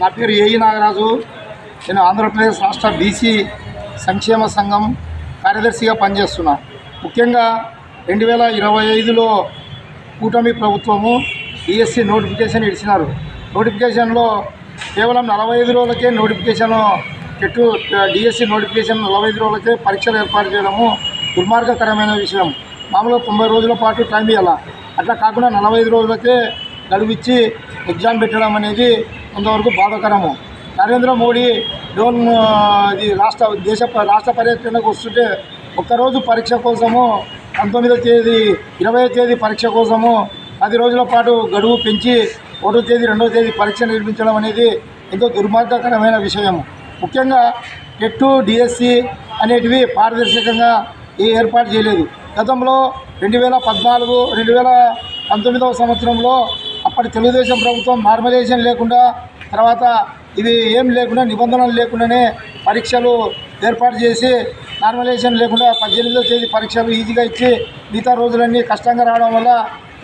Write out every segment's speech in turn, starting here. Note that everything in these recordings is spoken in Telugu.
నా పేరు ఏఈ నాగరాజు. నేను ఆంధ్రప్రదేశ్ రాష్ట్ర బీసీ సంక్షేమ సంఘం కార్యదర్శిగా పనిచేస్తున్నా. ముఖ్యంగా రెండు వేల ఇరవై ఐదులో కూటమి ప్రభుత్వము డిఎస్సి నోటిఫికేషన్ ఇచ్చినారు. నోటిఫికేషన్లో కేవలం నలభై ఐదు రోజులకే నోటిఫికేషన్ చెట్టు డిఎస్సి నోటిఫికేషన్ నలభై ఐదు రోజులకే పరీక్షలు ఏర్పాటు చేయడము దుర్మార్గకరమైన విషయం. మామూలుగా తొంభై రోజుల పాటు టైం ఇవ్వాలి అట్లా కాకుండా నలభై ఐదు రోజులకే గడువిచ్చి ఎగ్జామ్ పెట్టడం అనేది కొంతవరకు బాధాకరము. నరేంద్ర మోడీ డోన్ ఇది రాష్ట్ర దేశ ప- రాష్ట్ర పర్యటనకు వస్తుంటే ఒక్కరోజు పరీక్ష కోసము పంతొమ్మిదో తేదీ ఇరవై తేదీ పరీక్ష కోసము పది రోజుల పాటు గడువు పెంచి ఒకటో తేదీ రెండవ తేదీ పరీక్ష నిర్మించడం అనేది ఎంతో దుర్మార్గకరమైన విషయం ముఖ్యంగా టెట్టు డిఎస్సి అనేటివి పారదర్శకంగా ఏ ఏర్పాటు చేయలేదు. గతంలో రెండు వేల పద్నాలుగు రెండు వేల పంతొమ్మిదవ సంవత్సరంలో అప్పటి తెలుగుదేశం ప్రభుత్వం నార్మలైజేషన్ లేకుండా తర్వాత ఇవి ఏం లేకుండా నిబంధనలు లేకుండానే పరీక్షలు ఏర్పాటు చేసి నార్మలైజేషన్ లేకుండా పద్దెనిమిదో తేదీ పరీక్షలు ఈజీగా ఇచ్చి మిగతా రోజులన్నీ కష్టంగా రావడం వల్ల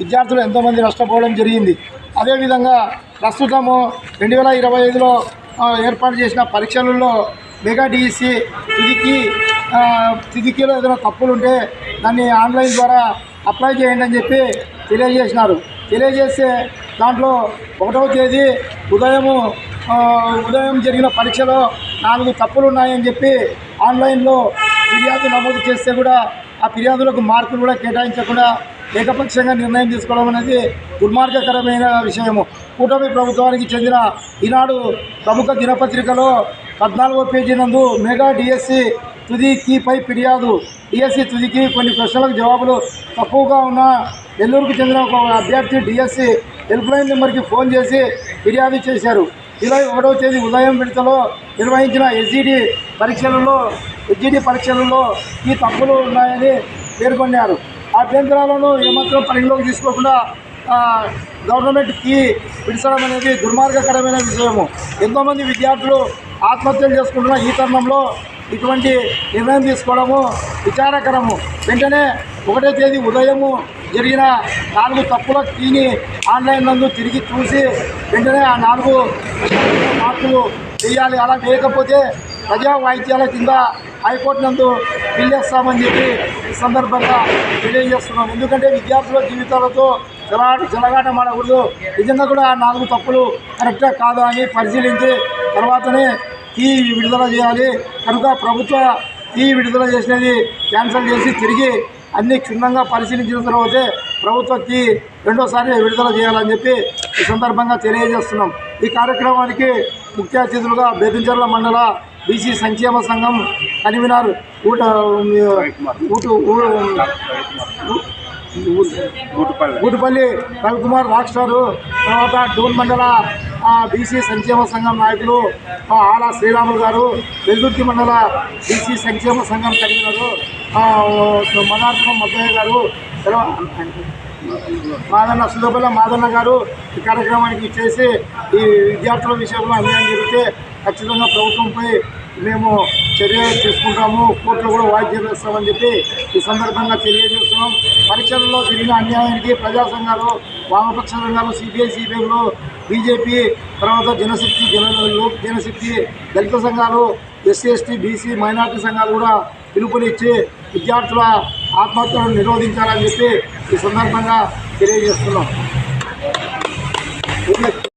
విద్యార్థులు ఎంతోమంది నష్టపోవడం జరిగింది. అదేవిధంగా ప్రస్తుతము రెండు వేల ఇరవై ఐదులో ఏర్పాటు చేసిన పరీక్షలలో మెగా డిఈసి తిదికి తిదికిలో ఏదైనా తప్పులుంటే దాన్ని ఆన్లైన్ ద్వారా అప్లై చేయండి అని చెప్పి తెలియజేసినారు. తెలియజేస్తే దాంట్లో ఒకటవ తేదీ ఉదయము ఉదయం జరిగిన పరీక్షలో నాలుగు తప్పులు ఉన్నాయని చెప్పి ఆన్లైన్లో ఫిర్యాదు నమోదు చేస్తే కూడా ఆ ఫిర్యాదులకు మార్కులు కూడా కేటాయించకుండా ఏకపక్షంగా నిర్ణయం తీసుకోవడం అనేది దుర్మార్గకరమైన విషయము. కూటమి ప్రభుత్వానికి చెందిన ఈనాడు ప్రముఖ దినపత్రికలో పద్నాలుగో పేజీ నందు మెగా డిఎస్సి తుది కీపై ఫిర్యాదు. డిఎస్సి తుదికి కొన్ని ప్రశ్నలకు జవాబులు తక్కువగా ఉన్న నెల్లూరుకు చెందిన ఒక అభ్యర్థి డిఎస్సి హెల్ప్ లైన్ నెంబర్కి ఫోన్ చేసి ఫిర్యాదు చేశారు. జూలై ఒకటో తేదీ ఉదయం విడతలో నిర్వహించిన ఎస్జిడి పరీక్షలలో ఎస్జిడి పరీక్షలలో ఈ తప్పులు ఉన్నాయని పేర్కొన్నారు. ఆ అభ్యంతరాలను ఏమాత్రం పరిగణలోకి తీసుకోకుండా గవర్నమెంట్ కీ విడిచడం అనేది దుర్మార్గకరమైన విషయము. ఎంతోమంది విద్యార్థులు ఆత్మహత్యలు చేసుకుంటున్న ఈ తరుణంలో ఇటువంటి నిర్ణయం తీసుకోవడము విచారకరము. వెంటనే ఒకటో తేదీ ఉదయము జరిగిన నాలుగు తప్పుల కీని ఆన్లైన్ నందు తిరిగి చూసి వెంటనే ఆ నాలుగు మార్పులు వేయాలి అలా వేయకపోతే ప్రజా వాయిద్యాల కింద హైకోర్టు నందు పిల్లేస్తామని చెప్పి ఈ సందర్భంగా తెలియజేస్తున్నాం. ఎందుకంటే విద్యార్థుల జీవితాలతో జలాట జలగాట మాడకూడదు నిజంగా కూడా ఆ నాలుగు తప్పులు కరెక్టా కాదా అని పరిశీలించి తర్వాతనే ఈ విడుదల చేయాలి. కనుక ప్రభుత్వ ఈ విడుదల చేసినది క్యాన్సిల్ చేసి తిరిగి అన్ని క్షుణ్ణంగా పరిశీలించిన తర్వాతే ప్రభుత్వకి రెండోసారి విడుదల చేయాలని చెప్పి ఈ సందర్భంగా తెలియజేస్తున్నాం. ఈ కార్యక్రమానికి ముఖ్య అతిథులుగా బేతంచెర్ల మండల బీసీ సంక్షేమ సంఘం కన్వీనర్ ఊట ఊటు గూటుపల్లి రవికుమార్ రాక్ స్టారు తర్వాత డోన్ మండల బీసీ సంక్షేమ సంఘం నాయకులు ఆ, ఆలా శ్రీరాములు గారు వెల్దుర్తి మండల బీసీ సంక్షేమ సంఘం కన్వీనరు మదార్థం మదార్పురం మద్దయ్య గారు మాదన్న సుధపల్ల మాదన్న గారు ఈ కార్యక్రమానికి ఇచ్చేసి ఈ విద్యార్థుల విషయంలో అన్యాయం జరిగితే ఖచ్చితంగా ప్రభుత్వంపై మేము చర్య తీసుకుంటాము కోర్టులో కూడా వాయిద్యం వేస్తామని చెప్పి ఈ సందర్భంగా తెలియజేస్తున్నాం. పరీక్షల్లో జరిగిన అన్యాయానికి ప్రజా సంఘాలు వామపక్ష సంఘాలు సిబిఐ సిబిఐలు బీజేపీ తర్వాత జనశక్తి జన లోక్ జనశక్తి దళిత సంఘాలు ఎస్సీ ఎస్టీ బీసీ మైనార్టీ సంఘాలు కూడా పిలుపునిచ్చి విద్యార్థుల ఆత్మహత్యలను నిరోధించాలని చెప్పి ఈ సందర్భంగా తెలియజేస్తున్నాం.